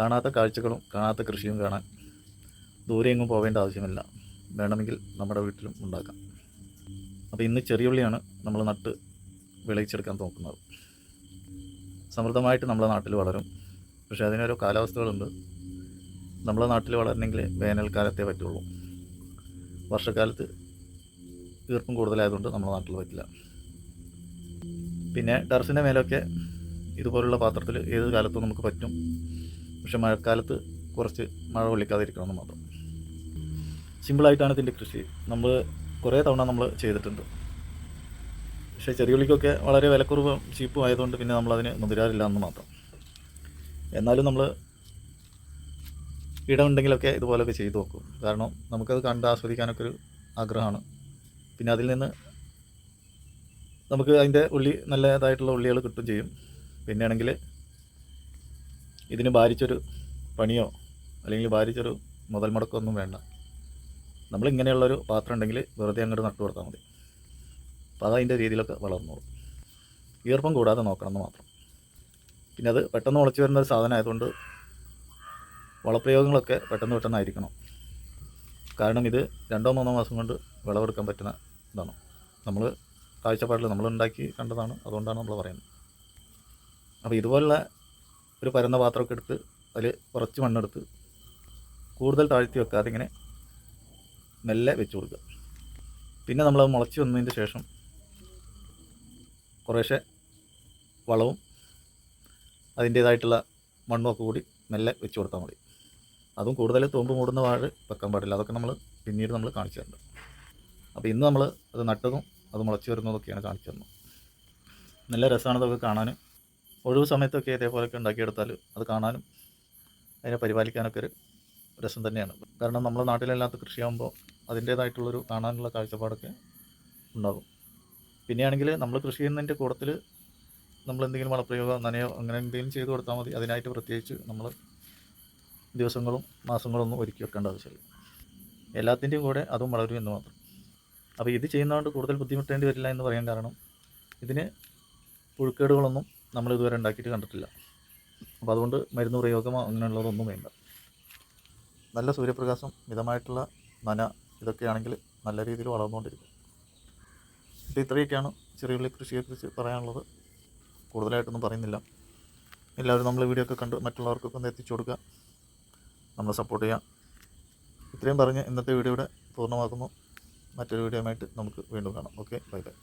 കാണാത്ത കാഴ്ചകളും കാണാത്ത കൃഷിയും കാണാൻ ദൂരെ എങ്ങും പോവേണ്ട ആവശ്യമില്ല. വേണമെങ്കിൽ നമ്മുടെ വീട്ടിലും ഉണ്ടാക്കാം. അപ്പോൾ ഇന്ന് ചെറിയ ഉള്ളിയാണ് നമ്മൾ നട്ട് വിളയിച്ചെടുക്കാൻ നോക്കുന്നത്. സമൃദ്ധമായിട്ട് നമ്മുടെ നാട്ടിൽ വളരും. പക്ഷേ അതിനൊരു കാലാവസ്ഥകളുണ്ട്. നമ്മുടെ നാട്ടിൽ വളരണമെങ്കിൽ വേനൽക്കാലത്തേ പറ്റുള്ളൂ. വർഷക്കാലത്ത് ഈർപ്പം കൂടുതലായതുകൊണ്ട് നമ്മുടെ നാട്ടിൽ പറ്റില്ല. പിന്നെ ടെറസിന്റെ മേലൊക്കെ ഇതുപോലുള്ള പാത്രത്തിൽ ഏത് കാലത്തും നമുക്ക് പറ്റും. പക്ഷെ മഴക്കാലത്ത് കുറച്ച് മഴ കൊള്ളിക്കാതിരിക്കണമെന്ന് മാത്രം. സിമ്പിളായിട്ടാണ് ഇതിന്റെ കൃഷി. നമ്മൾ കുറേ തവണ നമ്മൾ ചെയ്തിട്ടുണ്ട്. പക്ഷേ ചെറിയുള്ളിക്കൊക്കെ വളരെ വിലക്കുറവും ചീപ്പും ആയതുകൊണ്ട് പിന്നെ നമ്മളതിന് മുതിരാറില്ല എന്ന് മാത്രം. എന്നാലും നമ്മൾ ഇടമുണ്ടെങ്കിലൊക്കെ ഇതുപോലൊക്കെ ചെയ്തു നോക്കും. കാരണം നമുക്കത് കണ്ട് ആസ്വദിക്കാനൊക്കെ ഒരു ആഗ്രഹമാണ്. പിന്നെ അതിൽ നിന്ന് നമുക്ക് അതിന്റെ ഉള്ളി നല്ലതായിട്ടുള്ള ഉള്ളികൾ കിട്ടും ചെയ്യും. പിന്നെ ആണെങ്കിൽ ഇതിന് ഭാരിച്ചൊരു പണിയോ അല്ലെങ്കിൽ ഭാരിച്ചൊരു മുതൽ മുടക്കമൊന്നും വേണ്ട. നമ്മൾ ഇങ്ങനെയുള്ളൊരു പാത്രം ഉണ്ടെങ്കിൽ വെറുതെ അങ്ങോട്ട് നട്ടു കൊടുത്താൽ മതി. അപ്പോൾ അതതിന്റെ രീതിയിലൊക്കെ വളർന്നോളും. ഈർപ്പം കൂടാതെ നോക്കണം എന്ന് മാത്രം. പിന്നെ അത് പെട്ടെന്ന് മുളച്ച് വരുന്ന ഒരു സാധനം ആയതുകൊണ്ട് വളപ്രയോഗങ്ങളൊക്കെ പെട്ടെന്ന് പെട്ടെന്നായിരിക്കണം കാരണം ഇത് രണ്ടോ മൂന്നോ മാസം കൊണ്ട് വിളവെടുക്കാൻ പറ്റുന്ന ഇതാണ്. നമ്മൾ കാഴ്ചപ്പാടിൽ നമ്മളുണ്ടാക്കി കണ്ടതാണ് അതുകൊണ്ടാണ് നമ്മൾ പറയുന്നത്. അപ്പോൾ ഇതുപോലുള്ള ഒരു പരന്ന പാത്രമൊക്കെ എടുത്ത് അതിൽ കുറച്ച് മണ്ണെടുത്ത് കൂടുതൽ താഴ്ത്തി വെക്കാതെ ഇങ്ങനെ മെല്ലെ വെച്ച് കൊടുക്കുക. പിന്നെ നമ്മൾ മുളച്ച് വന്നതിന് ശേഷം കുറേശ്ശെ വളവും അതിന്റേതായിട്ടുള്ള മണ്ണും ഒക്കെ കൂടി മെല്ലെ വെച്ച് കൊടുത്താൽ മതി. അതും കൂടുതൽ തോമ്പ് മൂടുന്ന വാഴ വെക്കാൻ പാടില്ല. അതൊക്കെ നമ്മൾ പിന്നീട് നമ്മൾ കാണിച്ചു തരുന്നുണ്ട് അപ്പോൾ ഇന്ന് നമ്മൾ അത് നട്ടതും അത് മുളച്ച് വരുന്നതൊക്കെയാണ് കാണിച്ചു തരുന്നത് നല്ല രസമാണ് ഇതൊക്കെ കാണാനും ഒഴിവ് സമയത്തൊക്കെ ഇതേപോലെയൊക്കെ ഉണ്ടാക്കിയെടുത്താൽ അത് കാണാനും അതിനെ പരിപാലിക്കാനൊക്കെ ഒരു രസം തന്നെയാണ്. കാരണം നമ്മുടെ നാട്ടിലല്ലാത്ത കൃഷിയാകുമ്പോൾ അതിന്റേതായിട്ടുള്ളൊരു കാണാനുള്ള കാഴ്ചപ്പാടൊക്കെ ഉണ്ടാകും. പിന്നെയാണെങ്കിൽ നമ്മൾ കൃഷി ചെയ്യുന്നതിന്റെ കൂടത്തിൽ നമ്മൾ എന്തെങ്കിലും വളപ്രയോഗം നനയോ അങ്ങനെ എന്തെങ്കിലും ചെയ്ത് കൊടുത്താൽ മതി. അതിനായിട്ട് പ്രത്യേകിച്ച് നമ്മൾ ദിവസങ്ങളും മാസങ്ങളും ഒന്നും ഒരുക്കി വെക്കേണ്ട ആവശ്യമില്ല. എല്ലാത്തിന്റെയും കൂടെ അതും വളരും എന്ന് മാത്രം. അപ്പോൾ ഇത് ചെയ്യുന്നതുകൊണ്ട് കൂടുതൽ ബുദ്ധിമുട്ടേണ്ടി വരില്ല എന്ന് പറയാൻ കാരണം ഇതിന് പുഴുക്കേടുകളൊന്നും നമ്മൾ ഇതുവരെ ഉണ്ടാക്കിയിട്ട് കണ്ടിട്ടില്ല. അപ്പോൾ അതുകൊണ്ട് മരുന്ന് പ്രയോഗമോ അങ്ങനെയുള്ളതൊന്നും വേണ്ട. നല്ല സൂര്യപ്രകാശം മിതമായിട്ടുള്ള നന ഇതൊക്കെയാണെങ്കിൽ നല്ല രീതിയിൽ വളർന്നുകൊണ്ടിരിക്കും. അപ്പോൾ ഇത്രയൊക്കെയാണ് ചെറിയുള്ളി കൃഷിയെക്കുറിച്ച് പറയാനുള്ളത്. കൂടുതലായിട്ടൊന്നും പറയുന്നില്ല. എല്ലാവരും നമ്മൾ വീഡിയോ ഒക്കെ കണ്ട് മറ്റുള്ളവർക്കൊക്കെ ഒന്ന് എത്തിച്ചു കൊടുക്കുക. നമ്മളെ സപ്പോർട്ട് ചെയ്യാം ഇത്രയും പറഞ്ഞ് ഇന്നത്തെ വീഡിയോ ഇവിടെ പൂർണമാക്കുന്നു. മറ്റൊരു വീഡിയോയുമായിട്ട് നമുക്ക് വീണ്ടും കാണാം. Okay bye bye